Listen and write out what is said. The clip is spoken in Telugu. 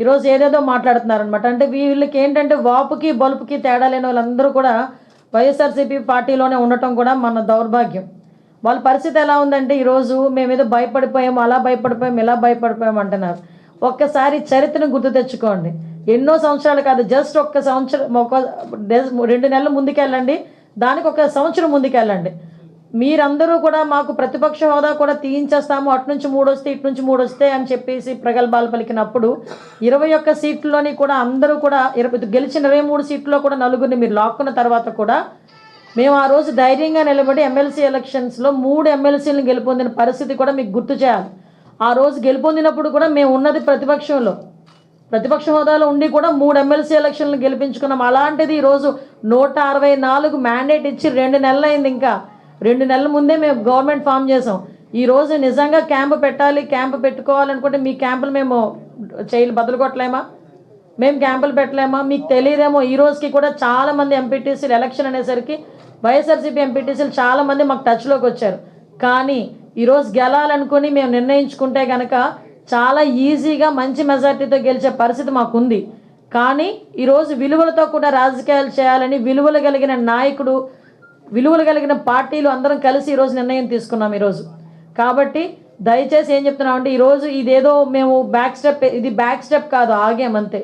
ఈరోజు ఏదేదో మాట్లాడుతున్నారనమాట అంటే వీళ్ళకి ఏంటంటే వాపుకి బలుపుకి తేడా లేని వాళ్ళందరూ కూడా వైఎస్ఆర్సీపీ పార్టీలోనే ఉండటం కూడా మన దౌర్భాగ్యం. వాళ్ళ పరిస్థితి ఎలా ఉందంటే ఈరోజు మేము ఏదో భయపడిపోయాము అలా భయపడిపోయాము ఇలా భయపడిపోయాము అంటున్నారు. ఒక్కసారి చరిత్రను గుర్తు తెచ్చుకోండి. ఎన్నో సంవత్సరాలు కాదు జస్ట్ ఒక్క సంవత్సరం ఒక రెండు నెలలు ముందుకెళ్ళండి. దానికి ఒక సంవత్సరం ముందుకెళ్ళండి. మీరందరూ కూడా మాకు ప్రతిపక్ష హోదా కూడా తీయించేస్తాము. అటు నుంచి మూడు వస్తే ఇటు నుంచి మూడు వస్తే అని చెప్పేసి ప్రగల్భాలు పలికినప్పుడు ఇరవై ఒక్క సీట్లలోని కూడా అందరూ కూడా ఇరవై గెలిచిన ఇరవై మూడు సీట్లలో కూడా నలుగురిని మీరు లాక్కున్న తర్వాత కూడా మేము ఆ రోజు ధైర్యంగా నిలబడి ఎమ్మెల్సీ ఎలక్షన్స్లో మూడు ఎమ్మెల్సీలను గెలుపొందిన పరిస్థితి కూడా మీకు గుర్తు చేయాలి. ఆ రోజు గెలుపొందినప్పుడు కూడా మేము ఉన్నది ప్రతిపక్షంలో. ప్రతిపక్ష హోదాలో ఉండి కూడా మూడు ఎమ్మెల్సీ ఎలక్షన్లు గెలిపించుకున్నాం. అలాంటిది ఈరోజు నూట అరవై నాలుగు మ్యాండేట్ ఇచ్చి రెండు నెలలైంది ఇంకా. రెండు నెలల ముందే మేము గవర్నమెంట్ ఫామ్ చేసాం. ఈరోజు నిజంగా క్యాంపు పెట్టాలి క్యాంపు పెట్టుకోవాలనుకుంటే మీ క్యాంపులు మేము చేయలు బదులు కొట్టలేమా? మేము క్యాంపులు పెట్టలేమా? మీకు తెలియదేమో ఈ రోజుకి కూడా చాలా మంది ఎంపీటీసీలు ఎలక్షన్ అనేసరికి వైఎస్ఆర్సీపీ ఎంపీటీసీలు చాలామంది మాకు టచ్లోకి వచ్చారు. కానీ ఈరోజు గెలాలనుకుని మేము నిర్ణయించుకుంటే కనుక చాలా ఈజీగా మంచి మెజార్టీతో గెలిచే పరిస్థితి మాకుంది. కానీ ఈరోజు విలువలతో కూడా రాజకీయాలు చేయాలని విలువలు కలిగిన నాయకుడు విలువలు కలిగిన పార్టీలు అందరం కలిసి ఈరోజు నిర్ణయం తీసుకున్నాం ఈరోజు. కాబట్టి దయచేసి ఏం చెప్తున్నామంటే ఈరోజు ఇదేదో మేము బ్యాక్ స్టెప్ ఇది బ్యాక్ స్టెప్ కాదు ఆగేమంతే